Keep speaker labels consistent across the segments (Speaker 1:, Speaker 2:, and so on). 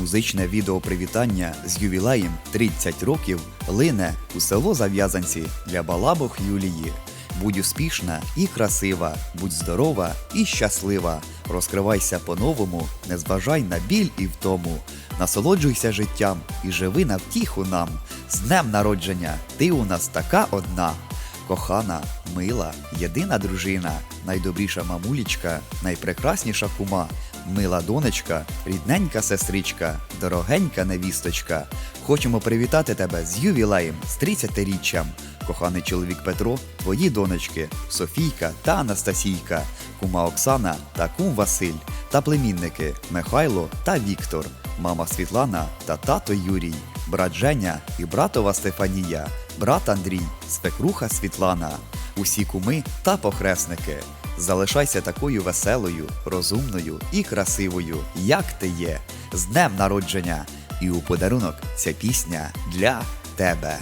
Speaker 1: Музичне відео привітання з ювілеєм 30 років лине у село Зав'язанці для балабох Юлії. Будь успішна і красива, будь здорова і щаслива. Розкривайся по-новому, не зважай на біль і втому. Насолоджуйся життям і живи на втіху нам. З днем народження ти у нас така одна. Кохана, мила, єдина дружина, найдобріша мамулічка, найпрекрасніша кума, мила донечка, рідненька сестричка, дорогенька невісточка. Хочемо привітати тебе з ювілеєм, з 30-річчям. Коханий чоловік Петро, твої донечки, Софійка та Анастасійка, кума Оксана та кум Василь, та племінники Михайло та Віктор, мама Світлана та тато Юрій, брат Женя і братова Стефанія, брат Андрій, спекруха Світлана, усі куми та похресники. Залишайся такою веселою, розумною і красивою, як ти є, з днем народження! І у подарунок ця пісня для тебе.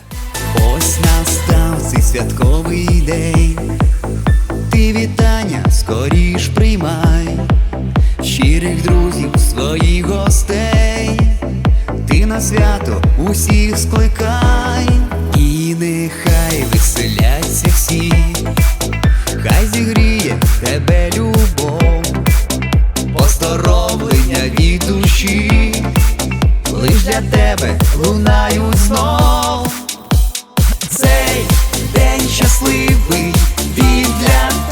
Speaker 2: Ось настав цей святковий день, ти вітання скоріш приймай, щирих друзів, своїх гостей, ти на свято усіх скликай, тебе любов, поздоровлення від душі, лиш для тебе лунають знов. Цей день щасливий, він для тебе